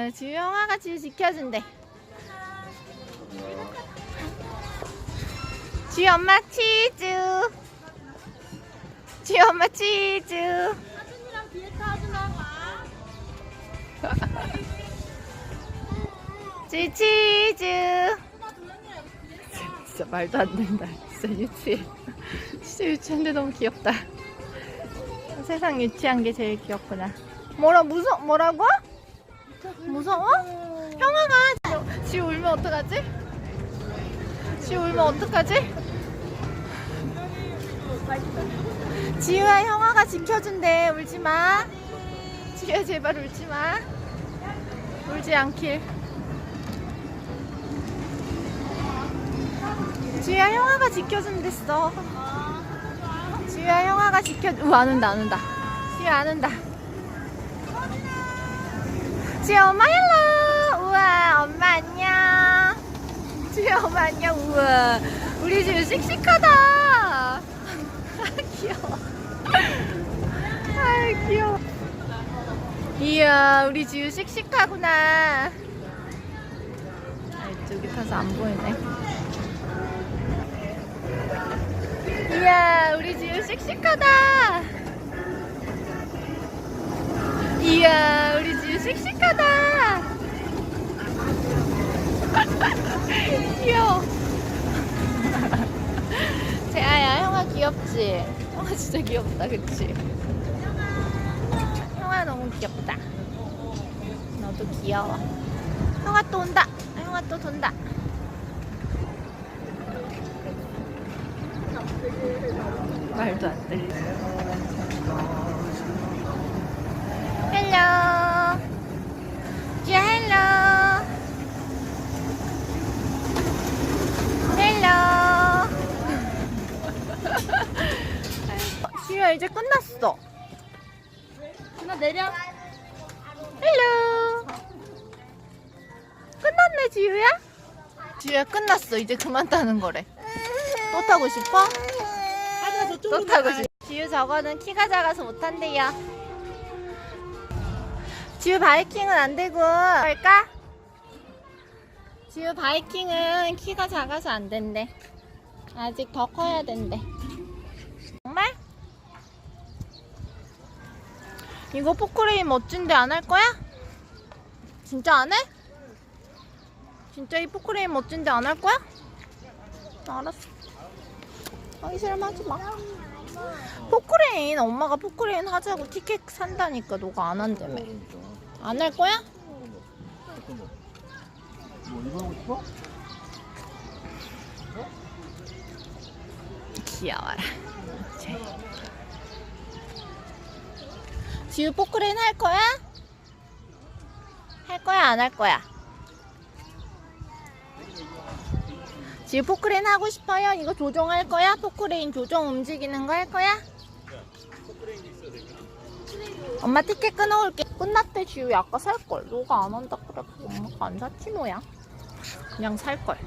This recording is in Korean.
아, 형아가 지우 지켜준대. 지우 엄마 치즈. 지우 엄마 치즈. 하준이랑 뒤에 타 하준아 봐. 지우 치즈. 진짜 말도 안 된다. 진짜 유치해. 진짜 유치한데 너무 귀엽다. 세상 유치한 게 제일 귀엽구나. 뭐라 무서 뭐라고? 무서워? 형아가 지우 울면 어떡하지? 지우 울면 어떡하지? 지우야 형아가 지켜준대 울지 마. 지우야 제발 울지 마. 울지 않길. 지우야 형아가 지켜준댔어. 지우야 형아가 지켜. 우안 운다 안 운다. 지우 안 운다. 지우 엄마 헬로. 우와 엄마 안녕. 지우 엄마 안녕. 우와 우리 지우 씩씩하다. 아 귀여워. 아 귀여워. 이야 우리 지우 씩씩하구나. 아, 이쪽이 타서 안 보이네. 이야, 우리 지우 씩씩하다. 씩씩하다. 귀여워. 재아야, 형아 귀엽지? 형아 진짜 귀엽다, 그치? 형아 너무 귀엽다. 너도 귀여워. 형아 또 온다. 형아 또 돈다. 말도 안 돼. 헬로. 지야 헬로. 헬로. 지우 야 이제 끝났어. 준아 내려. 헬로. 끝났네 지우야? 지우야 끝났어. 이제 그만 타는 거래. 또 타고 싶어? 또 저쪽으로 타고 가. 싶어. 지우 저거는 키가 작아서 못 탄대요. 지우 바이킹은 안 되고 할까? 지우 바이킹은 키가 작아서 안 된대. 아직 더 커야 된대. 정말? 이거 포크레인 멋진데 안 할 거야? 진짜 안 해? 진짜 이 포크레인 멋진데 안 할 거야? 알았어. 하기 싫으면 하지 마. 포크레인 엄마가 포크레인 하자고 티켓 산다니까 너가 안 한다며. 안 할 거야? 뭐 이거 하고 싶어? 귀여워라. 지우 포크레인 할 거야? 할 거야 안 할 거야? 지우 포크레인 하고 싶어요? 이거 조종할 거야? 포크레인 조종 움직이는 거 할 거야? 엄마 티켓 끊어올게. 끝났대 지우야 아까 살걸. 너가 안 한다 그래. 엄마가 안 샀지 뭐야. 그냥 살걸.